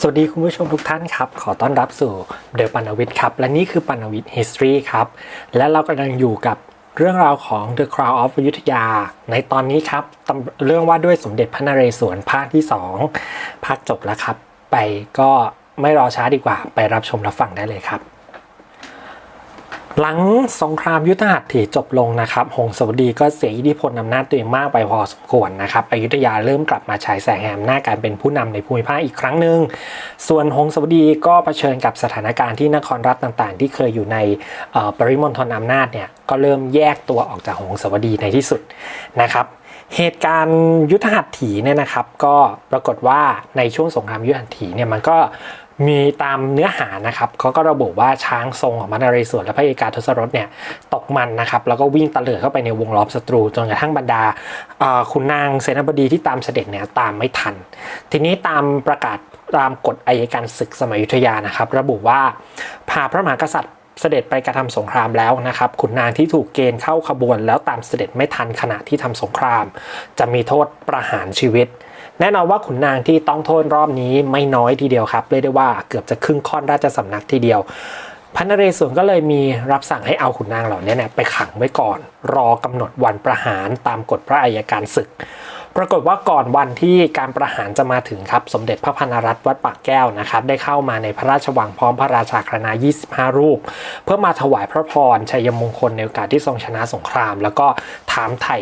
สวัสดีคุณผู้ชมทุกท่านครับ ขอต้อนรับสู่เดอะปันวิทย์ครับ และนี่คือปันวิทย์ history ครับ และเรากำลังอยู่กับเรื่องราวของ The Crown of อยุธยา ในตอนนี้ครับ เรื่องว่าด้วยสมเด็จพระนเรศวรภาคที่ 2 ภาคจบแล้วครับ ไปก็ไม่รอช้าดีกว่า ไปรับชมรับฟังได้เลยครับ หลังสงครามยุทธหัตถีจบลงนะครับ หงสาวดีก็เสียอิทธิพลอำนาจตัวเองมากไปพอสมควรนะครับอยุธยาเริ่มกลับมาฉายแสงแห่งอำนาจการเป็นผู้นำในภูมิภาคอีกครั้งหนึ่ง ส่วนหงสาวดีก็เผชิญกับสถานการณ์ที่นครรัฐต่างๆ ที่เคยอยู่ในปริมณฑลอำนาจเนี่ยก็เริ่มแยกตัวออกจากหงสาวดีในที่สุดนะครับเหตุการณ์ยุทธหัตถีเนี่ยนะครับก็ปรากฏว่าในช่วงสงครามยุทธหัตถีเนี่ยมันก็ มีตามเนื้อหานะครับเขาก็ระบุว่าช้างทรงของมันนเรศวรและพระเอกาทศรถเนี่ยตกมันนะครับแล้วก็วิ่งตะเลิดเข้าไปในวงล้อมศัตรูจนกระทั่งบรรดาเอ่อขุนนางเสนาบดีที่ตามเสด็จเนี่ยตามไม่ทัน ทีนี้ตามประกาศตามกฎอัยการศึกสมัยยุธยานะครับ ระบุว่าพาพระมหากษัตริย์เสด็จไปกระทำสงครามแล้วนะครับขุนนางที่ถูกเกณฑ์เข้าขบวน แล้วตามเสด็จไม่ทันขณะที่ทำสงคราม จะมีโทษประหารชีวิต แน่นอนว่าขุนนางที่ต้องโทษรอบนี้ไม่น้อยทีเดียวครับเรียกได้ว่าเกือบจะครึ่งค่อนราชสำนักทีเดียวพระนเรศวรก็เลยมีรับสั่งให้เอาขุนนางเหล่านี้เนี่ยไปขังไว้ก่อน รอกำหนดวันประหารตามกฎพระอัยการศึก ปรากฏว่าก่อนวันที่การประหารจะมาถึงครับ สมเด็จพระพันรัตน์วัดปากแก้วนะครับ ได้เข้ามาในพระราชวังพร้อมพระราชาคณะ25 รูป เพื่อมาถวายพระพรชัยมงคลในโอกาสที่ทรงชนะสงคราม แล้วก็ถามไถ่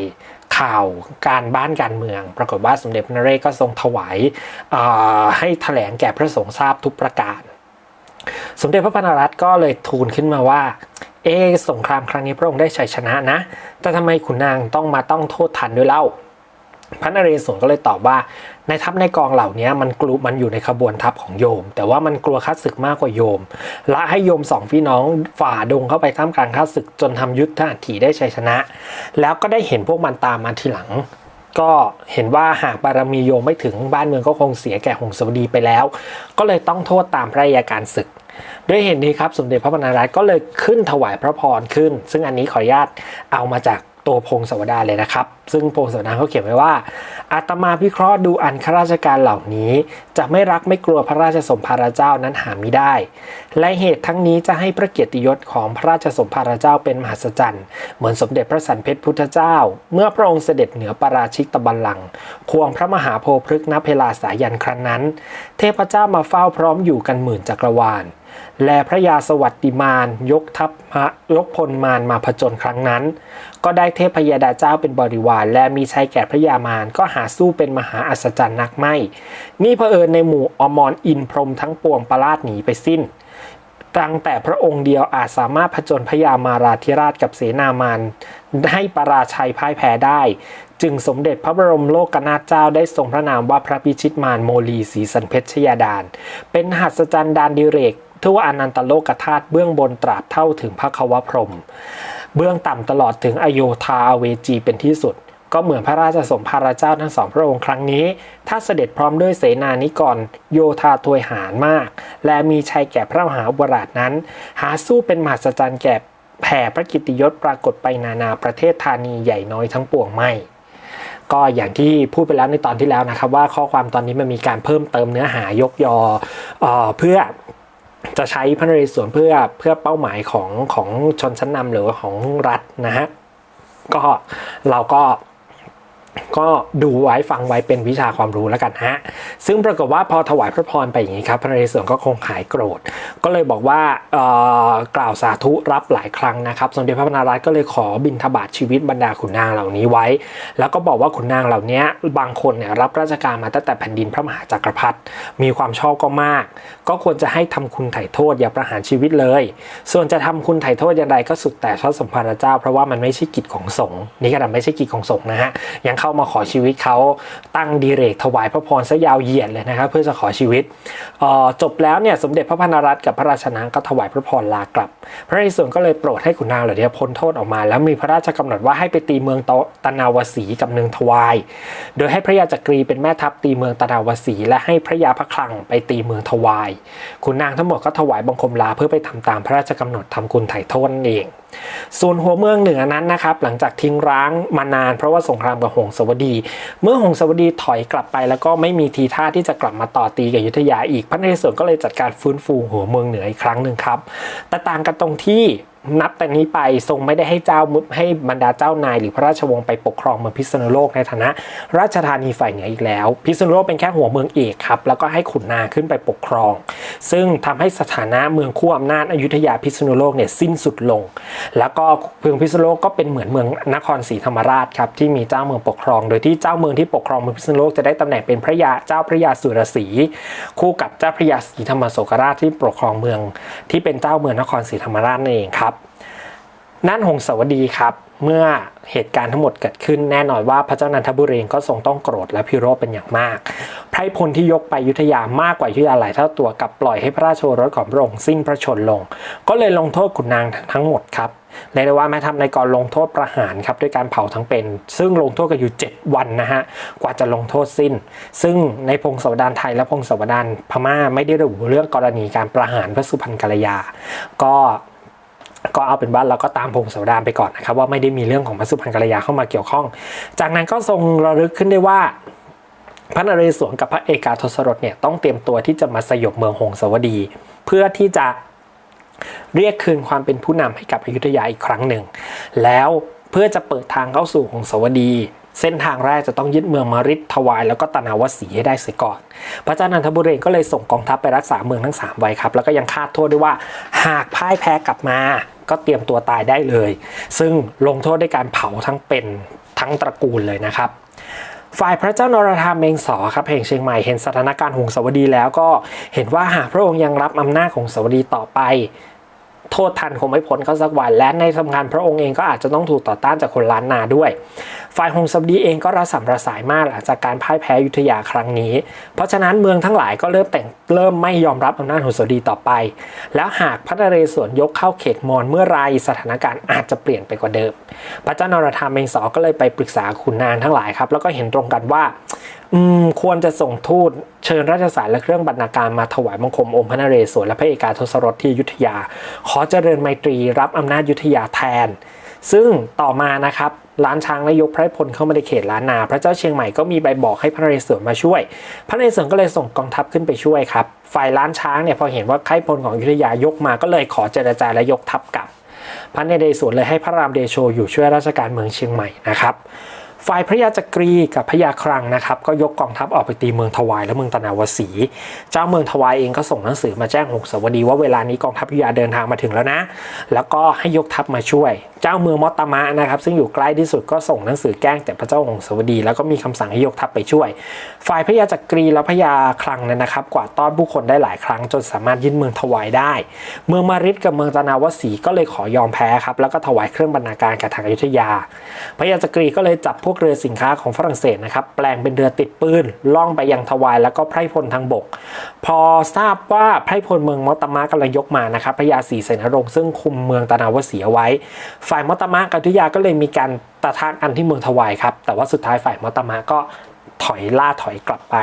ข่าวการบ้านการเมือง ปรากฏว่าสมเด็จพระนเรศก็ทรงถวายให้แถลงแก่พระสงฆ์ทราบทุกประการ สมเด็จพระพันรัตน์ก็เลยทูลขึ้นมาว่า เอสงครามครั้งนี้พระองค์ได้ชัยชนะนะ แต่ทำไมขุนนางต้องมาต้องโทษทันด้วยเล่า พระนเรศวรก็เลยตอบว่าในทัพในกองเหล่านี้มันกลัวมันอยู่ในขบวนทัพของโยม แต่ว่ามันกลัวข้าศึกมากกว่าโยมละให้โยมสองพี่น้องฝ่าดงเข้าไปท่ามกลางข้าศึกจนทำยุทธหัตถีได้ชัยชนะ แล้วก็ได้เห็นพวกมันตามมาทีหลัง ก็เห็นว่าหากบารมีโยมไม่ถึงบ้านเมืองก็คงเสียแก่หงสวดีไปแล้ว ก็เลยต้องโทษตามพระอัยการศึกด้วยเหตุนี้ครับสมเด็จพระบรรณารัตก็เลยขึ้นถวายพระพรขึ้น ซึ่งอันนี้ขออนุญาตเอามาจาก ตัวพงศาวดารเลยนะครับ ซึ่งพงศาวดารเขาเขียนไว้ว่าอาตมาพิเคราะห์ดูอันข้าราชการเหล่านี้ จะไม่รักไม่กลัวพระราชสมภารเจ้านั้นหาไม่ได้ และเหตุทั้งนี้จะให้พระเกียรติยศของพระราชสมภารเจ้าเป็นมหัศจรรย์เหมือนสมเด็จพระสันเพชรพุทธเจ้า เมื่อพระองค์เสด็จเหนือปราชิกตะบัลลังควงพระมหาโพธิ์พฤกษ์ณเพลาสายันครั้งนั้น เทพเจ้ามาเฝ้าพร้อมอยู่กันหมื่นจักรวาล และพระยาสวัสดิมานยกทัพยกพลมารมาผจญครั้งนั้น ก็ได้เทพยาดาเจ้าเป็นบริวาร และมีชัยแก่พระยามารก็หาสู้เป็นมหาอัศจรรย์นักไม่ นี่เผอิญในหมู่อมรอินพรมทั้งปวงประลาดหนีไปสิ้นตั้งแต่พระองค์เดียวอาจสามารถผจญพญามาราธิราชกับเสนามานให้ปราชัยพ่ายแพ้ได้ จึงสมเด็จพระบรมโลกนาถเจ้าได้ทรงพระนามว่าพระพิชิตมารโมลีศรีสันเพชรชยาดาน เป็นหัศจรรย์ดานดิเรก ทั่วอนันตโลกธาตุเบื้องบนตราบเท่าถึงพระควพรม เบื้องต่ำตลอดถึงอโยธาอเวจีเป็นที่สุด ก็เหมือนพระราชสมภารเจ้าทั้งสองพระองค์ครั้งนี้ ถ้าเสด็จพร้อมด้วยเสนานิกร โยธาทวยหารมาก และมีชัยแก่พระมหาอุบราชนั้น หาสู้เป็นมหัศจรรย์แก่แผ่พระกิติยศปรากฏไปนานาประเทศธานีใหญ่น้อยทั้งปวงไม่ก็อย่างที่พูดไปแล้วในตอนที่แล้วนะครับว่าข้อความตอนนี้มันมีการเพิ่มเติมเนื้อหายกยอออเพื่อ จะใช้พระนเรศวรเพื่อเพื่อเป้าหมายของของชนชั้นนำหรือของรัฐนะฮะก็เราก็ ก็ดูไว้ฟังไว้เป็นวิชาความรู้แล้วกันฮะ ซึ่งปรากฏว่าพอถวายพระพรไปอย่างนี้ครับ พระนเรศวรก็คงหายโกรธ ก็เลยบอกว่าเอ่อกล่าวสาธุรับหลายครั้งนะครับ สมเด็จพระบรรารัตน์ก็เลยขอบิณฑบาตชีวิตบรรดาขุนนางเหล่านี้ไว้ แล้วก็บอกว่าขุนนางเหล่านี้บางคนเนี่ยรับราชการมาตั้งแต่แผ่นดินพระมหาจักรพรรดิ มีความชอบก็มาก ก็ควรจะให้ทำคุณไถ่โทษอย่าประหารชีวิตเลย ส่วนจะทำคุณไถ่โทษอย่างไรก็สุดแต่พระสมภารเจ้า เพราะว่ามันไม่ใช่กิจของสงฆ์ นี่ขนาดไม่ใช่กิจของสงฆ์นะฮะ ยังเข้ามาขอชีวิตเขาตั้งดีเรกถวายพระพรซะยาวเหยียดเลยนะครับเพื่อจะขอชีวิตออจบแล้วเนี่ยสมเด็จพระพันรัตน์กับพระราชนางก็ถวายพระพรลากลับ พระนเรศวรก็เลยโปรดให้ขุนนางเหล่านี้พ้นโทษออกมา แล้วมีพระราชกำหนดว่าให้ไปตีเมืองตนาวสีกับเมืองทวาย โดยให้พระยาจักรีเป็นแม่ทัพตีเมืองตนาวสี และให้พระยาพระคลังไปตีเมืองทวายขุนนางทั้งหมดก็ถวายบังคมลาเพื่อไปทำตามพระราชกำหนดทำคุณไถ่โทษนั่นเอง ส่วนหัวเมืองเหนือนั้นนะครับ หลังจากทิ้งร้างมานานเพราะว่าสงครามกับหงสาวดี เมื่อหงสาวดีถอยกลับไปแล้วก็ไม่มีทีท่าที่จะกลับมาต่อตีกับยุทธยาอีกพระนเรศวรก็เลยจัดการฟื้นฟูหัวเมืองเหนืออีกครั้งหนึ่งครับแต่ต่างกันตรงที่ นับแต่นี้ไปทรงไม่ได้ให้เจ้าให้บรรดาเจ้านาย หรือพระราชวงศ์ไปปกครองเมืองพิษณุโลกในฐานะ ราชธานีฝ่ายเหนืออีกแล้ว พิษณุโลกเป็นแค่หัวเมืองเอกครับแล้วก็ให้ขุนนางขึ้นไปปกครอง ซึ่งทำให้สถานะเมืองคู่อำนาจอยุธยาพิษณุโลกเนี่ยสิ้นสุดลง แล้วก็เมืองพิษณุโลกก็เป็นเหมือนเมืองนครศรีธรรมราชครับที่มีเจ้าเมืองปกครอง โดยที่เจ้าเมืองที่ปกครองเมืองพิษณุโลกจะได้ตำแหน่งเป็นพระยาเจ้าพระยาสุรศรีคู่กับเจ้าพระยาศรีธรรมโศกราชที่ปกครองเมือง ที่เป็นเจ้าเมืองนครศรีธรรมราชนั่นเองครับ นั่นหงสาวดีครับ เมื่อเหตุการณ์ทั้งหมดเกิดขึ้นแน่นอนว่าพระเจ้านันทบุรีก็ทรงต้องโกรธและพิโรธเป็นอย่างมาก ไพรพลที่ยกไปยุทธยามากกว่ายุทธยาหลายเท่าตัวกับปล่อยให้พระราชโอรสของพระองค์สิ้นพระชนลง ก็เลยลงโทษขุนนางทั้งหมดครับในได้ว่าแม่ทัพในกรลงโทษประหารครับด้วยการเผาทั้งเป็น ซึ่งลงโทษกันอยู่ 7 วันนะฮะกว่าจะลงโทษสิ้น ซึ่งในพงศาวดารไทยและพงศาวดารพม่าไม่ได้ระบุเรื่องกรณีการประหารพระสุพรรณกัลยา ก็ ก็เอาเป็นว่าเราก็ตามพงศาวดารไปก่อนนะครับว่าไม่ได้มีเรื่องของพระสุพรรณกัลยาเข้ามาเกี่ยวข้อง จากนั้นก็ทรงระลึกขึ้นได้ว่าพระนเรศวรกับพระเอกาทศรถเนี่ยต้องเตรียมตัวที่จะมาสยบเมืองหงสาวดี เพื่อที่จะเรียกคืนความเป็นผู้นำให้กับอยุธยาอีกครั้งหนึ่ง แล้วเพื่อจะเปิดทางเข้าสู่หงสาวดี เส้นทางแรกจะต้องยึดเมืองมาริดทวาย แล้วก็ตนาวสีให้ได้เสียก่อน พระเจ้านันทบุรีก็เลยส่งกองทัพไปรักษาเมืองทั้ง3ไว้ครับแล้วก็ยังคาดโทษด้วยว่า หากพ่ายแพ้กลับมา ก็เตรียมตัวตายได้เลย ซึ่งลงโทษด้วยการเผาทั้งเป็นทั้งตระกูลเลยนะครับฝ่ายพระเจ้านรธรรมเมงสอครับแห่งเชียงใหม่เห็นสถานการณ์หงสาวดีแล้วก็เห็นว่าหากพระองค์ยังรับอำนาจของสาวดีต่อไป โทษทันคงไม่พ้นเขาสักวันและในสำคัญพระองค์เองก็อาจจะต้องถูกต่อต้านจากคนล้านนาด้วย ฝ่ายหงสาวดีเองก็ระสำระสายมากหลังจากการพ่ายแพ้ยุธยาครั้งนี้ เพราะฉะนั้นเมืองทั้งหลายก็เริ่มแต่งเริ่มไม่ยอมรับอำนาจหงสาวดีต่อไป แล้วหากพระนเรศวรยกเข้าเขตมอญเมื่อไรสถานการณ์อาจจะเปลี่ยนไปกว่าเดิม พระเจ้านรธรรมเมงสอก็เลยไปปรึกษาขุนนางทั้งหลายครับ แล้วก็เห็นตรงกันว่าควรจะส่งทูตเชิญราชสารและเครื่องบรรณาการมาถวายบังคมองค์พระนเรศวรและพระเอกาทศรถที่ยุธยา ขอเจริญไมตรีรับอำนาจยุธยาแทน ซึ่งต่อมานะครับ ล้านช้างและยกพระพลเข้ามาในเขตล้านนา พระเจ้าเชียงใหม่ก็มีใบบอกให้พระนเรศวรมาช่วย พระนเรศวรก็เลยส่งกองทัพขึ้นไปช่วยครับ ฝ่ายล้านช้างเนี่ยพอเห็นว่าไข้พลของอยุธยายกมาก็เลยขอเจรจาและยกทัพกลับ พระนเรศวรเลยให้พระรามเดโชอยู่ช่วยราชการเมืองเชียงใหม่นะครับ ฝ่ายพระยาจักรีกับพระยาครังนะครับก็ยกกองทัพออกไปตีเมืองทวายและเมืองตนาวสี เจ้าเมืองทวายเองก็ส่งหนังสือมาแจ้งหงสาวดีว่าเวลานี้กองทัพยุธยาเดินทางมาถึงแล้วนะ แล้วก็ให้ยกทัพมาช่วย เจ้าเมืองมอตมะนะครับ ซึ่งอยู่ใกล้ที่สุดก็ส่งหนังสือแจ้งแต่พระเจ้าหงสาวดี แล้วก็มีคำสั่งให้ยกทัพไปช่วย ฝ่ายพระยาจักรีและพระยาคลังเนี่ยนะครับ กวาดต้อนผู้คนได้หลายครั้งจนสามารถยึดเมืองทวายได้ เมืองมาริดกับเมืองตนาวสีก็เลยขอยอมแพ้ครับแล้วก็ถวายเครื่องบรรณาการกับทางอยุธยา พระยาจักรีก็เลยจับพวกเรือสินค้าของฝรั่งเศสนะครับ แปลงเป็นเรือติดปืนล่องไปยังทวายแล้วก็ไพร่พลทางบก พอทราบว่าไพร่พลเมืองมอตตมะกำลังยกมานะครับพระยาศรีเสนรงค์ซึ่งคุมเมืองตานาวสีเอาไว้ ฝ่ายมอตตมะกับอยุยาก็เลยมีการตะทะกันที่เมืองทวายครับแต่ว่าสุดท้ายฝ่ายมอตตมะก็ถอยล่าถอยกลับไป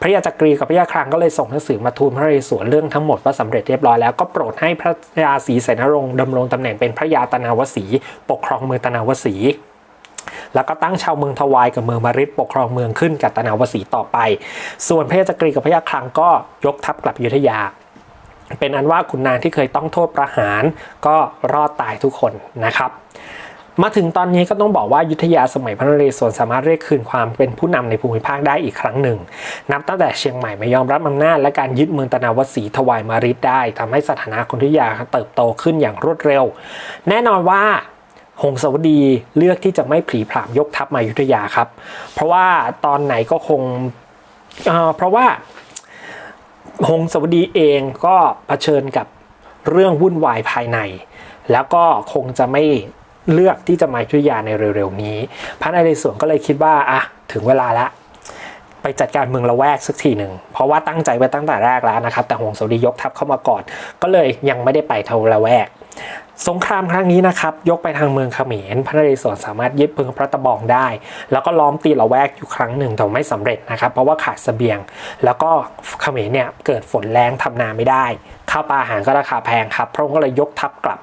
พระยาจักรีกับพระยาครังก็เลยส่งหนังสือมาทูลพระเรศวรเรื่องทั้งหมดว่าสำเร็จเรียบร้อยแล้วก็โปรดให้พระยาศรีเสนรงค์ดำรงตำแหน่งเป็นพระยาตนาวสี ปกครองเมืองตนาวสี แล้วก็ตั้งชาวเมืองทวายกับเมืองมาริดปกครองเมืองขึ้นกับตนาวสีต่อไป ส่วนพระยาจักรีกับพระยาครังก็ยกทัพกลับยุทธยา เป็นอันว่าขุนนางที่เคยต้องโทษประหารก็รอดตายทุกคนนะครับ มาถึงตอนนี้ก็ต้องบอกว่ายุทธยาสมัยพระนเรศวรสามารถเรียกคืนความเป็นผู้นำในภูมิภาคได้อีกครั้งหนึ่ง นับตั้งแต่เชียงใหม่ไม่ยอมรับอำนาจและการยึดเมืองตนาวสีถวายมาริดได้ทำให้สถานะคนอยุธยาเติบโตขึ้นอย่างรวดเร็ว แน่นอนว่า หงสาวดีเลือกที่จะไม่ผลีผลามยกทัพมายุทธยาครับ เพราะว่าตอนไหนก็คงเเพราะว่าหงสาวดีเองก็เผชิญกับเรื่องวุ่นวายภายใน แล้วก็คงจะไม่เลือกที่จะมายุทธยาในเร็วๆนี้ พระนเรศวรก็เลยคิดว่าอะถึงเวลาละไปจัดการเมืองละแวกสักทีหนึ่ง เพราะว่าตั้งใจไว้ตั้งแต่แรกแล้วนะครับ แต่หงสาวดียกทัพเข้ามาก่อน ก็เลยยังไม่ได้ไปเท่าละแวก สงครามครั้งนี้นะครับยกไปทางเมืองเขมรพระนเรศวรสามารถยึดเพึงพระตะบองได้ แล้วก็ล้อมตีละแวกอยู่ครั้งหนึ่งแต่ไม่สำเร็จนะครับ เพราะว่าขาดเสบียง แล้วก็เขมรเนี่ยเกิดฝนแรงทำนาไม่ได้ข้าวปลาอาหารก็ราคาแพงครับพระองค์ก็เลยยกทัพกลับ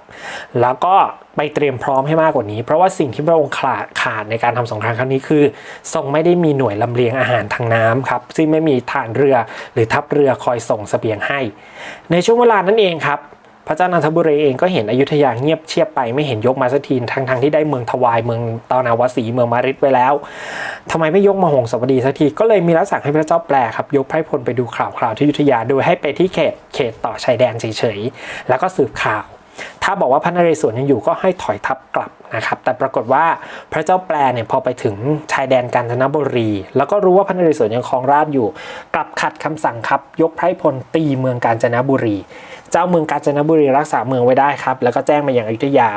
แล้วก็ไปเตรียมพร้อมให้มากกว่านี้ เพราะว่าสิ่งที่พระองค์ขาดขาดในการทำสงครามครั้งนี้คือ ทรงไม่ได้มีหน่วยลำเลียงอาหารทางน้ำครับซึ่งไม่มีฐานเรือหรือทัพเรือคอยส่งเสบียงให้ ในช่วงเวลานั้นเองครับ พระเจ้านันทบุรีเองก็เห็นอยุธยาเงียบเชียบไปไม่เห็นยกมาสักทีทั้งทงๆที่ได้เมืองทวายเมืองตานาวสีเมืองมาริดไว้แล้วทำไมไม่ยกมาหงสวดีสักทีก็เลยมีรับสั่งให้พระเจ้าแปลครับยกไพรพลไปดูข่าวคราวที่อยุธยาโดยให้ไปที่เขตเขตต่อชายแดนเฉยๆแล้วก็สืบข่าวถ้าบอกว่าพระนเรศวรยังอยู่ก็ให้ถอยทัพกลับนะครับ แต่ปรากฏว่าพระเจ้าแปลเนี่ยพอไปถึงชายแดนกาญจนบุรี แล้วก็รู้ว่าพระนเรศวรยังครองราชอยู่ กลับขัดคำสั่งครับ ยกไพรพลตีเมืองกาญจนบุรี เจ้าเมืองกาญจนบุรีรักษาเมืองไว้ได้ครับ แล้วก็แจ้งมาอย่างอยุธยา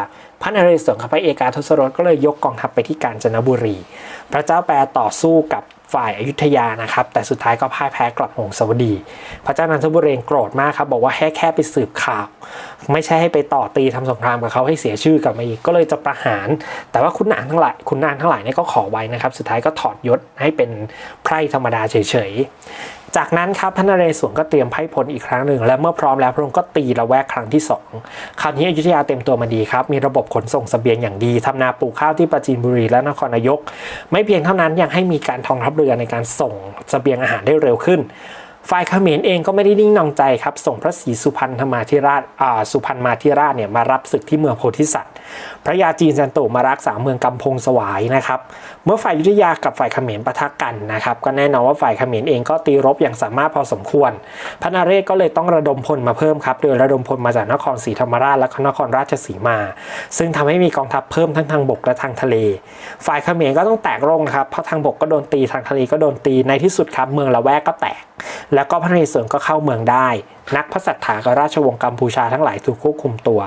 พระนเรศวรกับพระเอกาทศรถก็เลยยกกองทัพไปที่กาญจนบุรี พระเจ้าแปลต่อสู้กับฝ่ายอยุธยานะครับ แต่สุดท้ายก็พ่ายแพ้กลับหงสาวดี พระเจ้านันทบุรีโกรธมากครับ บอกว่าแค่แค่ไปสืบข่าว ไม่ใช่ให้ไปต่อตีทำสงครามกับเขาให้เสียชื่อกลับมาอีกก็เลยจะประหาร แต่ว่าคุณนางทั้งหลายคุณนางทั้งหลายเนี่ยก็ขอไว้นะครับ สุดท้ายก็ถอดยศให้เป็นไพร่ธรรมดาเฉย จากนั้นครับพระนเรศวรก็เตรียมไพ่พลอีกครั้งหนึ่ง และเมื่อพร้อมแล้วพระองค์ก็ตีละแวกครั้งที่สองคราวนี้อยุธยาเต็มตัวมาดีครับ มีระบบขนส่งสเสบียงอย่างดีทำนาปลูกข้าวที่ปราจีนบุรีและนครนายก ไม่เพียงเท่านั้นยังให้มีการทองทัพเรือในการส่งสเสบียงอาหารได้เร็วขึ้นฝ่ายเขมรเองก็ไม่ได้นิ่งนองใจครับ ส่งพระศรีสุพรรณธมาธิราชสุพรรณมาธิราชเนี่ยมารับศึกที่เมืองโพธิสัตว พระยาจีนจันโตมารักษาเมืองกำพงสวายนะครับ เมื่อฝ่ายยุทธยากับฝ่ายเขมรปะทะกันนะครับ ก็แน่นอนว่าฝ่ายเขมรเองก็ตีรบอย่างสามารถพอสมควร พระนเรศก็เลยต้องระดมพลมาเพิ่มครับ โดยระดมพลมาจากนครศรีธรรมราชและนครราชสีมา ซึ่งทำให้มีกองทัพเพิ่มทั้งทางบกและทางทะเล ฝ่ายเขมรก็ต้องแตกร่งครับ เพราะทางบกก็โดนตีทางทะเลก็โดนตี ในที่สุดครับเมืองละแวกก็แตก แล้วก็พระนเรศวรก็เข้าเมืองได้ นักพระสัทธากับราชวงศ์กัมพูชาทั้งหลายถูกควบคุมตัว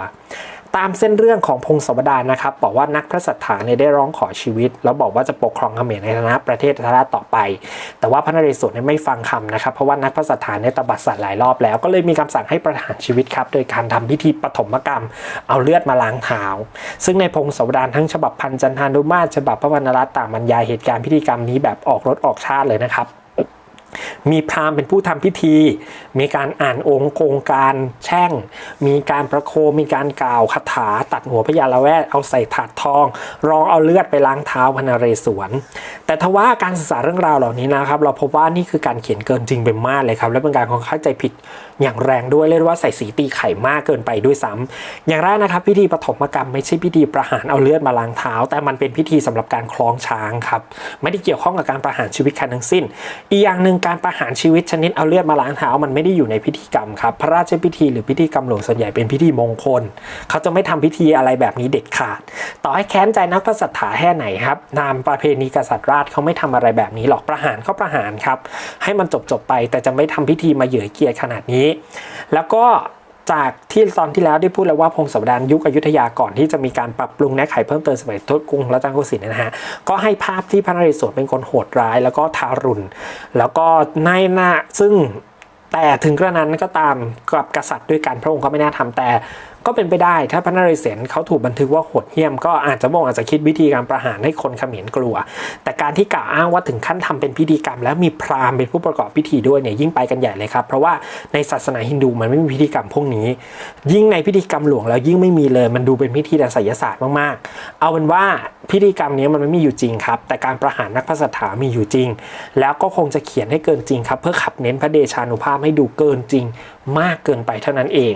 ตามเส้นเรื่องของพงศวดานะครับบอกว่านักพระสัทธาเนี่ยได้ร้องขอชีวิต แล้วบอกว่าจะปกครองเขมรในฐานะประเทศราต่อไป แต่ว่าพระนเรศวรเนี่ยไม่ฟังคำนะครับเพราะว่านักพระสัทธาเนี่ยตบัดสัตว์หลายรอบแล้วก็เลยมีคำสั่งให้ประหารชีวิตครับโดยการทำพิธีปฐมกรรม เอาเลือดมาล้างเท้าซึ่งในพงศวดารทั้งฉบับพันจันทานุมาตรฉบับพระวรรณรัตน์ต่างบรรยายเหตุการณ์พิธีกรรมนี้แบบออกรถออกชาติเลยนะครับ มีพราหมณ์เป็นผู้ทำพิธี มีการอ่านองค์โกงการแช่ง มีการประโคมมีการกล่าวคาถาตัดหัวพญาละแวดเอาใส่ถาดทอง รองเอาเลือดไปล้างเท้าพระนเรศวร แต่ทว่าการศึกษาเรื่องราวเหล่านี้นะครับ เราพบว่านี่คือการเขียนเกินจริงเป็นมากเลยครับ และเป็นการเข้าใจผิดอย่างแรงด้วยเรียกว่าใส่สีตีไข่มากเกินไปด้วยซ้ำอย่างแรกนะครับพิธีปฐมกรรมไม่ใช่พิธีประหารเอาเลือดมาล้างเท้า แต่มันเป็นพิธีสำหรับการคล้องช้างครับไม่ได้เกี่ยวข้องกับการประหารชีวิตใครทั้งสิ้น อีกอย่างหนึ่งการประหารชีวิตชนิดเอาเลือดมาล้างเท้ามันไม่ได้อยู่ในพิธีกรรมครับพระราชพิธีหรือพิธีกรรมหลวงส่วนใหญ่เป็นพิธีมงคล เขาจะไม่ทำพิธีอะไรแบบนี้เด็ดขาด ต่อให้แค้นใจนักพระศรัทธาแค่ไหนครับตามประเพณีกษัตริย์ราชเขาไม่ทำอะไรแบบนี้หรอกประหารก็ประหารครับให้มันจบจบไปแต่จะไม่ทำพิธีมาเหยื่อเกียรขนาดนี้แล้วก็จากที่ตอนที่แล้วได้พูดแล้วว่าพงศาวดารยุคอยุธยาก่อนที่จะมีการปรับปรุงแก้ไขเพิ่มเติมสมัยทศกรุงรัตนโกสินทร์นยนะฮะก็ให้ภาพที่พระนเรศวรเป็นคนโหดร้าย แล้วก็ทารุณ แล้วก็ในหน้าซึ่งแต่ถึงกระนั้นก็ตามกับกษัตริย์ด้วยกันพระองค์ก็ไม่น่าทำแต่ ก็เป็นไปได้ถ้าพระนเรศวรเขาถูกบันทึกว่าโหดเหี้ยม ก็อาจจะมองอาจจะคิดวิธีการประหารให้คนเขมรกลัว แต่การที่กล่าวอ้างว่าถึงขั้นทำเป็นพิธีกรรม แล้วมีพราหมณ์เป็นผู้ประกอบพิธีด้วยเนี่ยยิ่งไปกันใหญ่เลยครับ เพราะว่าในศาสนาฮินดูมันไม่มีพิธีกรรมพวกนี้ ยิ่งในพิธีกรรมหลวงแล้วยิ่งไม่มีเลยมันดูเป็นพิธีทางไสยศาสตร์มากๆ เอาเป็นว่าพิธีกรรมนี้มันไม่มีอยู่จริงครับ แต่การประหารนักพระสัทธามีอยู่จริง แล้วก็คงจะเขียนให้เกินจริงครับ เพื่อขับเน้นพระเดชานุภาพให้ดูเกินจริง มากเกินไปเท่านั้นเอง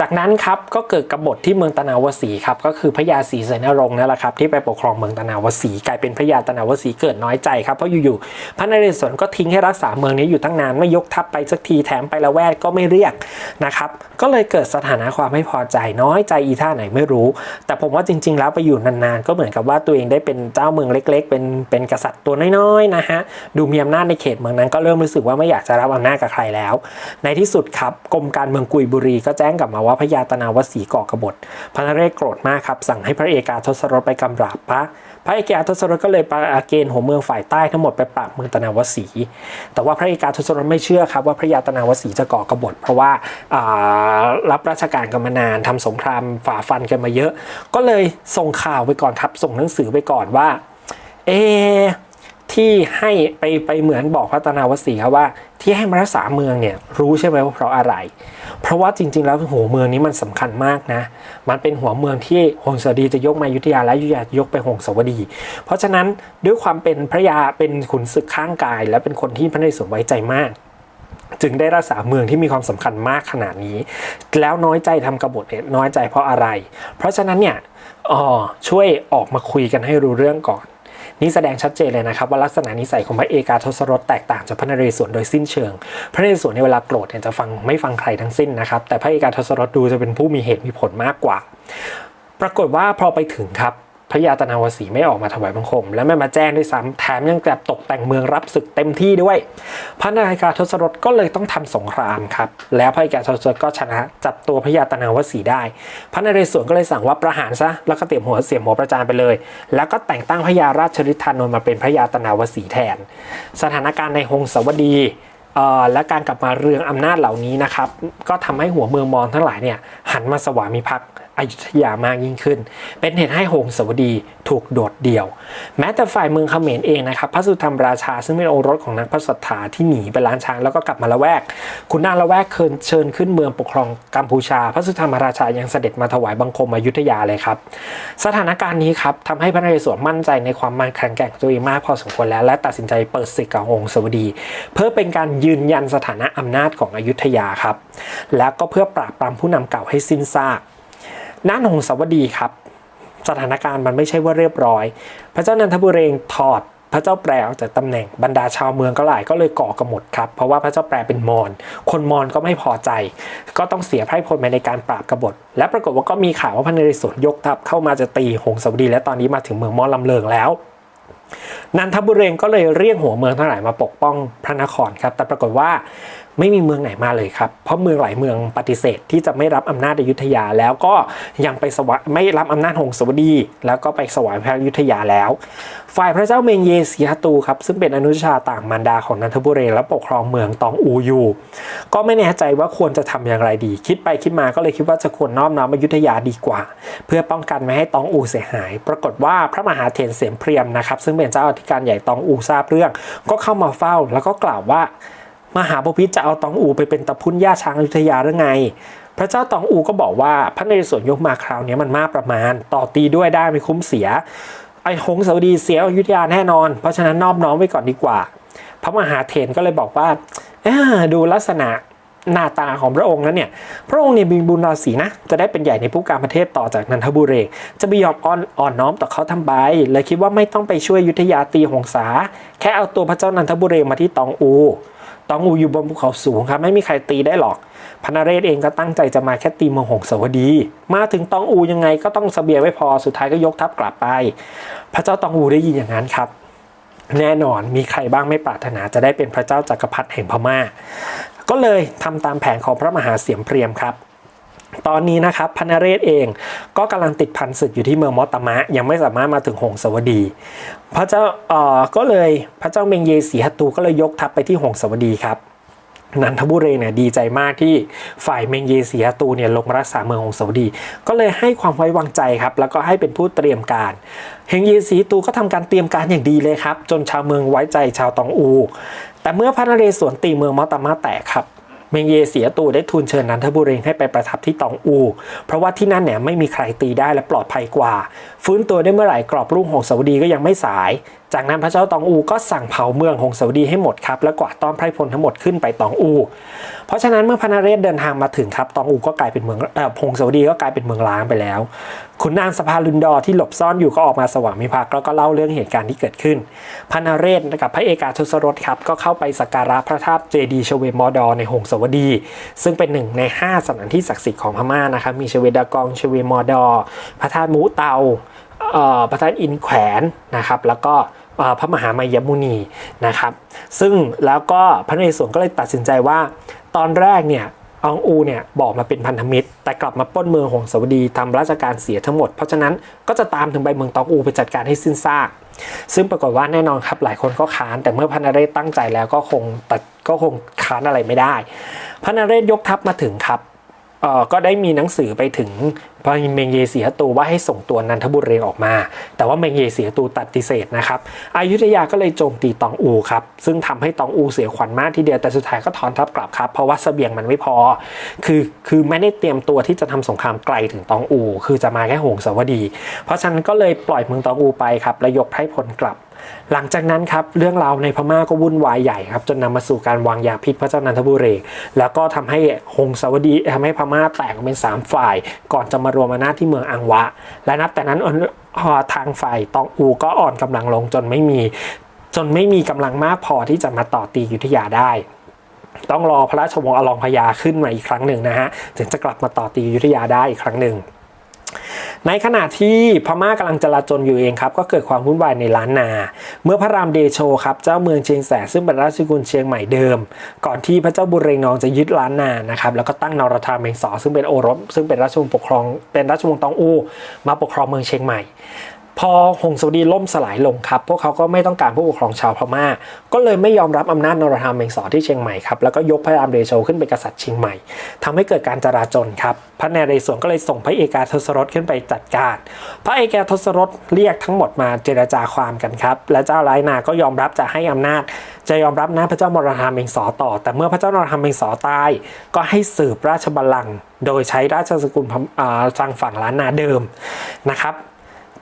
จากนั้นครับก็เกิดกบฏที่เมืองตะนาวสีครับก็คือพระยาศรีเสนรงค์นั่นแหละครับที่ไปปกครองเมืองตะนาวสีกลายเป็นพระยาตะนาวสีเกิดน้อยใจครับเพราะอยู่ๆพระนเรศวรก็ทิ้งให้รักษาเมืองนี้อยู่ตั้งนานไม่ยกทัพไปสักทีแถมไปละแวกก็ไม่เรียกนะครับก็เลยเกิดสถานะความไม่พอใจน้อยใจอีท่าไหนไม่รู้ แต่ผมว่าจริง ๆ แล้วไปอยู่นานๆ ก็เหมือนกับว่าตัวเองได้เป็นเจ้าเมืองเล็ก ๆ เป็นเป็นกษัตริย์ตัวน้อยๆนะฮะดูมีอำนาจในเขตเมืองนั้นก็เริ่มรู้สึกว่าไม่อยากจะรับอำนาจกับใครแล้ว ในที่สุดครับกรมการเมืองกุยบุรีก็แจ้งกลับมาว่าพระยาตนาวสีก่อกบฏพระนเรศโกรธมากครับสั่งให้พระเอกาทศรถไปกำราบพระพระเอกาทศรถก็เลยประเกณฑ์หัวเมืองฝ่ายใต้ทั้งหมดไปปราบเมืองตนาวสี แต่ว่าพระเอกาทศรถไม่เชื่อครับว่าพระยาตนาวสีจะก่อกบฏ เพราะว่าารับราชการกันมานานทำสงครามฝ่าฟันกันมาเยอะ ก็เลยส่งข่าวไปก่อนครับ ส่งหนังสือไปก่อนว่า เอที่ให้ไปไปเหมือนบอกพระตนาวสีครับว่า ที่ให้มารักษาเมืองเนี่ยรู้ใช่ไหมว่าเพราะอะไร เพราะว่าจริง ๆ แล้วหัวเมืองนี้มันสำคัญมากนะ มันเป็นหัวเมืองที่หงสาวดีจะยกมายุทธยาและยุทธยายกไปหงสาวดี เพราะฉะนั้นด้วยความเป็นพระยาเป็นขุนศึกข้างกาย และเป็นคนที่พระนเรศวรไว้ใจมากจึงได้รักษาเมืองที่มีความสำคัญมากขนาดนี้ แล้วน้อยใจทำกบฏเนี่ยน้อยใจเพราะอะไร เพราะฉะนั้นเนี่ยอ๋อช่วยออกมาคุยกันให้รู้เรื่องก่อน นี่แสดงชัดเจนเลยนะครับว่าลักษณะนิสัยของพระเอกาทศรถแตกต่างจากพระนเรศวรโดยสิ้นเชิง พระนเรศวรในเวลาโกรธเนี่ยจะฟังไม่ฟังใครทั้งสิ้นนะครับแต่พระเอกาทศรถดูจะเป็นผู้มีเหตุมีผลมากกว่า ปรากฏว่าพอไปถึงครับ พระยาตนาวสีไม่ออกมาถวายบังคม และไม่มาแจ้งด้วยซ้ำแถมยังกลับตกแต่งเมืองรับศึกเต็มที่ด้วย พระนารายกาทศรถก็เลยต้องทำสงครามครับ แล้วพระยาทศรถก็ชนะจับตัวพระยาตนาวสีได้ พระนเรศวรก็เลยสั่งว่าประหารซะแล้วก็เตรียมหัวเสียมหัวประจานไปเลย แล้วก็แต่งตั้งพระยาราชฤทธานนท์มาเป็นพระยาตนาวสีแทน สถานการณ์ในหงสาวดีและการกลับมาเรืองอำนาจเหล่านี้นะครับ ก็ทำให้หัวเมืองมอญทั้งหลายเนี่ยหันมาสวามิภักดิ์ อยุธยามากยิ่งขึ้น เป็นเหตุให้หงสาวดีถูกโดดเดี่ยว แม้แต่ฝ่ายเมืองเขมรเองนะครับพระสุธรรมราชาซึ่งเป็นโอรสของนางพระสัทธาที่หนีไปล้านช้างแล้วก็กลับมาละแวก คุณนางละแวกเคินเชิญขึ้นเมืองปกครองกัมพูชา พระสุธรรมราชายังเสด็จมาถวายบังคมอยุธยาเลยครับ สถานการณ์นี้ครับทำให้พระนเรศวรมั่นใจในความมั่นแข็งแกร่งตัวเองมากพอสมควรแล้ว และตัดสินใจเปิดศึกกับหงค์สวดี เพื่อเป็นการยืนยันสถานะอำนาจของอยุธยาครับ แล้วก็เพื่อปราบปรามผู้นำเก่าให้สิ้นซาก น่านหงสาวดีครับ สถานการณ์มันไม่ใช่ว่าเรียบร้อย พระเจ้านันทบุเรงถอดพระเจ้าแปรออกจากตำแหน่งบรรดาชาวเมืองก็หลายก็เลยก่อกระหมดครับ เพราะว่าพระเจ้าแปรเป็นมอญคนมอญก็ไม่พอใจ ก็ต้องเสียไพร่พลไปในการปราบกบฏ และปรากฏว่าก็มีข่าวว่าพระนเรศวรยกทัพเข้ามาจะตีหงสาวดี และตอนนี้มาถึงเมืองมอญลำเลิงแล้วนันทบุเรงก็เลยเรียกหัวเมืองทั้งหลายมาปกป้องพระนครครับ แต่ปรากฏว่า ไม่มีเมืองไหนมาเลยครับ เพราะเมืองหลายเมืองปฏิเสธที่จะไม่รับอำนาจอยุธยา แล้วก็ยังไปสวะไม่รับอำนาจหงสาวดี แล้วก็ไปสวายพระอยุธยาแล้ว ฝ่ายพระเจ้าเมงเยสีฮตูครับซึ่งเป็นอนุชาต่างมารดาของนันทบุเรงและปกครองเมืองตองอูอยู่ก็ไม่แน่ใจว่าควรจะทำอย่างไรดี คิดไปคิดมาก็เลยคิดว่าจะควรน้อมน้อมอยุธยาดีกว่า เพื่อป้องกันไม่ให้ตองอูเสียหาย ปรากฏว่าพระมหาเถรเสียมเพรียมนะครับซึ่งเป็นเจ้าอธิการใหญ่ตองอูทราบเรื่อง ก็เข้ามาเฝ้าแล้วก็กล่าวว่า มหาบพิตจะเอาตองอูไปเป็นตะพุนย่าช้างอยุธยาหรือไง พระเจ้าตองอูก็บอกว่าพระนเรศวรยกมาคราวนี้มันมากประมาณ ต่อตีด้วยได้ไม่คุ้มเสีย ไอ้หงสาวดีเสียอยุธยาแน่นอน เพราะฉะนั้นนอบน้อมไว้ก่อนดีกว่า พระมหาเถรก็เลยบอกว่าดูลักษณะหน้าตาของพระองค์นั้นเนี่ย พระองค์เนี่ยมีบุญราศีนะ จะได้เป็นใหญ่ในผู้การประเทศต่อจากนันทบุรีจะไปยอมอ่อนอ่อนน้อมต่อเขาทำไมเลยคิดว่าไม่ต้องไปช่วยยุธยาตีหงสา แค่เอาตัวพระเจ้านันทบุรีมาที่ตองอู ตองอูอยู่บนภูเขาสูงครับไม่มีใครตีได้หรอกพระนเรศเองก็ตั้งใจจะมาแค่ตีเมืองหงสาวดี มาถึงตองอูยังไงก็ต้องเสบียงไว้พอสุดท้ายก็ยกทัพกลับไป พระเจ้าตองอูได้ยินอย่างนั้นครับ แน่นอนมีใครบ้างไม่ปรารถนาจะได้เป็นพระเจ้าจักรพรรดิแห่งพม่า ก็เลยทำตามแผนของพระมหาเสียมเพรียมครับ ตอนนี้นะครับพนเรศเองก็กำลังติดพันศึกอยู่ที่เมืองมอตมะ ยังไม่สามารถมาถึงหงสาวดี พระเจ้าเอ่อก็เลยพระเจ้าเมงเยสีฮัตูก็เลยยกทัพไปที่หงสาวดีครับนันทบุรีเนี่ยดีใจมากที่ฝ่ายเมงเยสีฮัตูเนี่ยลงรักษาเมืองหงสาวดี ก็เลยให้ความไว้วางใจครับ แล้วก็ให้เป็นผู้เตรียมการเฮงเยสีตูก็ทำการเตรียมการอย่างดีเลยครับ จนชาวเมืองไว้ใจชาวตองอู แต่เมื่อพระนเรศวรตีเมืองมอตมะแตกครับ เมงเยเสียตัวได้ทูลเชิญนันทบุรีให้ไปประทับที่ตองอู เพราะว่าที่นั่นเนี่ยไม่มีใครตีได้และปลอดภัยกว่าฟื้นตัวได้เมื่อไหร่กรอบรุ่งหงสาวดีก็ยังไม่สาย จากนั้นพระเจ้าตองอูก็สั่งเผาเมืองหงสาวดีให้หมดครับและกวาดต้อนไพรพลทั้งหมดขึ้นไปตองอู เพราะฉะนั้นเมื่อพระนเรศเดินทางมาถึงครับตองอูก็กลายเป็นเมืองเอ่อหงสาวดีก็กลายเป็นเมืองล้างไปแล้วขุนนางสภาลุนดอที่หลบซ่อนอยู่ก็ออกมาสว่างมิภักแล้วก็เล่าเรื่องเหตุการณ์ที่เกิดขึ้นพระนเรศกับพระเอกาทศรถครับก็เข้าไปสักการะพระธาตุเจดีย์ชเวมอดอในหงสาวดี ซึ่งเป็นหนึ่งใน 5 สถานที่ศักดิ์สิทธิ์ของพม่านะครับมีชเวดากองชเวมอดอพระธาตุมูเตาพระธาตุอินแขวนนะครับแล้วก็พระมหามายมุนีนะครับ ซึ่งแล้วก็พระนเรศวรก็เลยตัดสินใจว่า ตอนแรกเนี่ยอองอูเนี่ยบอกมาเป็นพันธมิตร แต่กลับมาป้นเมืองหงสาวดีทำราชการเสียทั้งหมด เพราะฉะนั้นก็จะตามถึงไปเมืองตองอูไปจัดการให้สิ้นซาก ซึ่งปรากฏว่าแน่นอนครับหลายคนก็ค้าน แต่เมื่อพระนเรศตั้งใจแล้วก็คงตัดก็คงค้านอะไรไม่ได้ พระนเรศยกทัพมาถึงครับ ก็ได้มีหนังสือไปถึงพระเมงเยเสีหตูว่าให้ส่งตัวนันทบุรีออกมา แต่ว่าเมงเยเสีหตูตัดติเสธนะครับอายุธยาก็เลยโจมตีตองอูครับซึ่งทำให้ตองอูเสียขวัญมากทีเดียวแต่สุดท้ายก็ถอนทัพกลับครับเพราะว่าเสบียงมันไม่พอ คือคือไม่ได้เตรียมตัวที่จะทำสงครามไกลถึงตองอู คือจะมาแค่หงสาวดี เพราะฉะนั้นก็เลยปล่อยเมืองตองอูไปครับและยกไพร่พลกลับ หลังจากนั้นครับเรื่องราวในพม่าก็วุ่นวายใหญ่ครับจนนำมาสู่การวางยาพิษพระเจ้านันทบุรีแล้วก็ทำให้หงสาวดีทำให้พม่าแตกเป็น 3 ฝ่าย ก่อนจะมารวมอำนาจที่เมืองอังวะ และนับแต่นั้นทางฝ่ายตองอูก็อ่อนกำลังลงจนไม่มีจนไม่มีกำลังมากพอที่จะมาต่อตียุทธยาได้ ต้องรอพระราชวงศ์อลองพญาขึ้นมาอีกครั้งหนึ่งนะฮะถึงจะกลับมาต่อตียุทธยาได้อีกครั้งหนึ่ง ในขณะที่พม่ากำลังจลาจลอยู่เองครับก็เกิดความวุ่นวายในล้านนา เมื่อพระรามเดโชครับเจ้าเมืองเชียงแสนซึ่งเป็นราชกุลเชียงใหม่เดิม ก่อนที่พระเจ้าบุเรงนองจะยึดล้านนานะครับแล้วก็ตั้งนรธาเมงสอซึ่งเป็นโอรสซึ่งเป็นราชวงศ์ปกครองเป็นราชวงศ์ตองอูมาปกครองเมืองเชียงใหม่ พอหงสาวดีล่มสลายลงครับ พวกเขาก็ไม่ต้องการผู้ปกครองชาวพม่า ก็เลยไม่ยอมรับอำนาจนรธรรมเมงสอที่เชียงใหม่ครับ แล้วก็ยกพระรามเดโชขึ้นเป็นกษัตริย์เชียงใหม่ทำให้เกิดการจราจนครับ พระนเรศวรก็เลยส่งพระเอกาทศรถขึ้นไปจัดการ พระเอกาทศรถเรียกทั้งหมดมาเจรจาความกันครับ และเจ้าร้ายนาก็ยอมรับจะให้อำนาจ จะยอมรับนะพระเจ้ามรธรรมเมงสอต่อ แต่เมื่อพระเจ้านรธรรมเมงสอตาย ก็ให้สืบราชบัลลังก์โดยใช้ราชสกุลทางฝั่งล้านนาเดิมนะครับ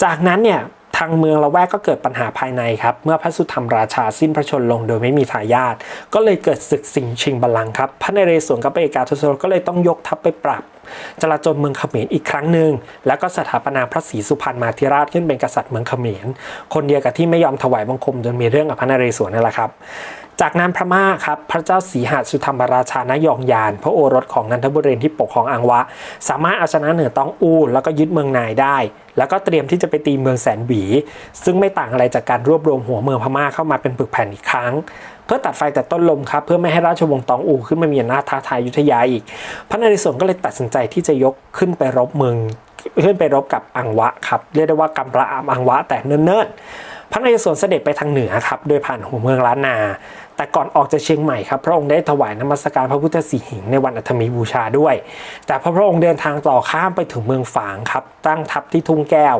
จากนั้นเนี่ยทางเมืองละแวกก็เกิดปัญหาภายในครับ เมื่อพระสุธรรมราชาสิ้นพระชนลงโดยไม่มีทายาทก็เลยเกิดศึกสิงชิงบัลลังก์ครับ พระนเรศวรกับพระเอกาทศรก็เลยต้องยกทัพไปปราบจลาจลเมืองเขมรอีกครั้งหนึ่งแล้วก็สถาปนาพระศรีสุพรรณมาธิราชขึ้นเป็นกษัตริย์เมืองเขมร คนเดียวกับที่ไม่ยอมถวายบังคมจนมีเรื่องกับพระนเรศวรนั่นแหละครับ จากนั้นพม่าครับพระเจ้าศรีหสุธรรมราชานยองยาน พระโอรสของนันทบุรีที่ปกครองอังวะ สามารถเอาชนะเหนือตองอูแล้วก็ยึดเมืองนายได้ แล้วก็เตรียมที่จะไปตีเมืองแสนหวี ซึ่งไม่ต่างอะไรจากการรวบรวมหัวเมืองพม่าเข้ามาเป็นปึกแผ่นอีกครั้ง เพื่อตัดไฟแต่ต้นลมครับเพื่อไม่ให้ราชวงศ์ตองอูขึ้นมามีอำนาจท้าทายยุทธยาอีก พระนเรศวรก็เลยตัดสินใจที่จะยกขึ้นไปรบเมืองขึ้นไปรบกับอังวะครับเรียกได้ว่ากำประอำอังวะแต่เนิ่นๆพระนเรศวรเสด็จไปทางเหนือครับโดยผ่านหัวเมืองล้านนา แต่ก่อนออกจากเชียงใหม่ครับพระองค์ได้ถวายนมัสการพระพุทธสีหิงในวันอัฐมีบูชาด้วย แต่พอพระองค์เดินทางต่อข้ามไปถึงเมืองฝางครับตั้งทัพที่ทุ่งแก้ว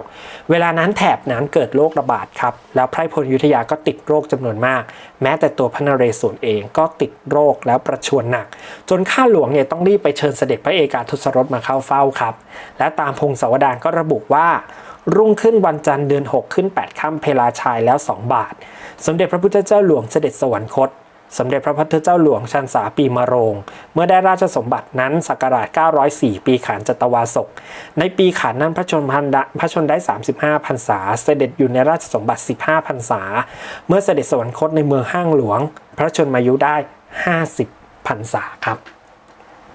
เวลานั้นแถบนั้นเกิดโรคระบาดครับแล้วไพร่พลยุทธยาก็ติดโรคจำนวนมาก แม้แต่ตัวพระนเรศวรเองก็ติดโรคแล้วประชวรหนัก จนข้าหลวงเนี่ยต้องรีบไปเชิญเสด็จพระเอกาทศรถมาเข้าเฝ้าครับและตามพงศาวดารก็ระบุว่า รุ่งขึ้นวันจันทร์เดือน 6 ขึ้น 8ค่ำเพลาชายแล้ว 2 บาท สมเด็จพระพุทธเจ้าหลวงเสด็จสวรรคต สมเด็จพระพุทธเจ้าหลวงชันษาปีมะโรง เมื่อได้ราชสมบัตินั้นศักราช 904 ปีขานจตวาศก ในปีขานนั้นพระชนพันดะพระชนได้ 35พรรษา เสด็จอยู่ในราชสมบัติ 15พรรษา เมื่อเสด็จสวรรคตในเมืองห้างหลวง พระชนมายุได้ 50พรรษาครับ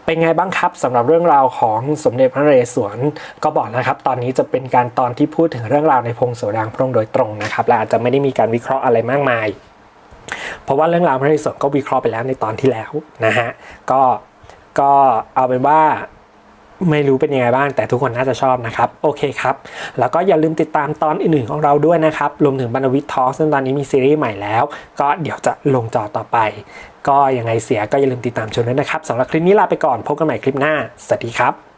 เป็นไงบ้างครับสำหรับเรื่องราวของสมเด็จพระนเรศวรก็บอกนะครับ ตอนนี้จะเป็นการตอนที่พูดถึงเรื่องราวในพงศาวดารพระองค์โดยตรงนะครับและอาจจะไม่ได้มีการวิเคราะห์อะไรมากมาย เพราะว่าเรื่องราวพระนเรศวรก็วิเคราะห์ไปแล้วในตอนที่แล้วนะฮะก็ก็เอาเป็นว่า ไม่รู้เป็นยังไงบ้าง แต่ทุกคนน่าจะชอบนะครับ โอเคครับ แล้วก็อย่าลืมติดตามตอนอื่นๆของเราด้วยนะครับ รวมถึงบรรวิทย์ทอซึ่งตอนนี้มีซีรีส์ใหม่แล้ว ก็เดี๋ยวจะลงจอต่อไป ก็ยังไงเสียก็อย่าลืมติดตามชมด้วยนะครับสำหรับคลิปนี้ลาไปก่อนพบกันใหม่คลิปหน้าสวัสดีครับ